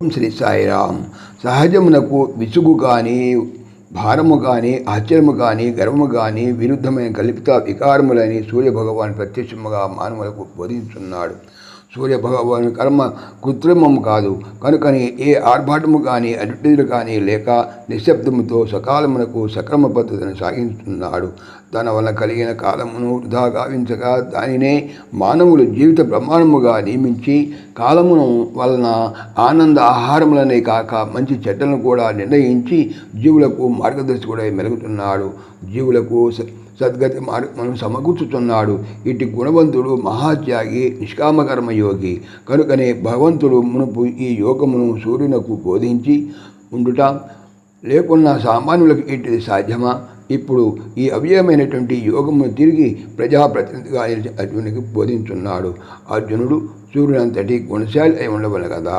శ్రీ సాయిరామ్. సహజమునకు విసుగు కానీ భారము కానీ ఆశ్చర్యము కానీ గర్వము కానీ విరుద్ధమైన కల్పిత వికారములని సూర్యభగవాన్ ప్రత్యక్షముగా మానవులకు బోధించున్నాడు సూర్యభగవాను కర్మ కృత్రిమము కాదు. కనుకని ఏ ఆర్భాటము కానీ అడ్వర్టైజర్ కానీ లేక నిశ్శబ్దముతో సకాలమునకు సక్రమ పద్ధతిని సాగిస్తున్నాడు. తన వల్ల కలిగిన కాలమును వృధా గావించగా దానినే మానవులు జీవిత ప్రమాణముగా నియమించి కాలమును వలన ఆనంద ఆహారములనే కాక మంచి చెడ్డలను కూడా నిర్ణయించి జీవులకు మార్గదర్శకుడై మెలుగుతున్నాడు. జీవులకు స- సద్గతి మార్గమును సమకూర్చుతున్నాడు ఇటు గుణవంతుడు మహాత్యాగి నిష్కామకర్మయోగి కనుకనే భగవంతుడు మునుపు ఈ యోగమును సూర్యునకు బోధించి ఉండుట లేకున్నా సామాన్యులకు ఇంటిది సాధ్యమా? ఇప్పుడు ఈ అవ్యయమైనటువంటి యోగమును తిరిగి ప్రజాప్రతినిధిగా నిలిచి అర్జునునికి బోధించున్నాడు. అర్జునుడు సూర్యునంతటి గుణశాలి అయి ఉండవల కదా.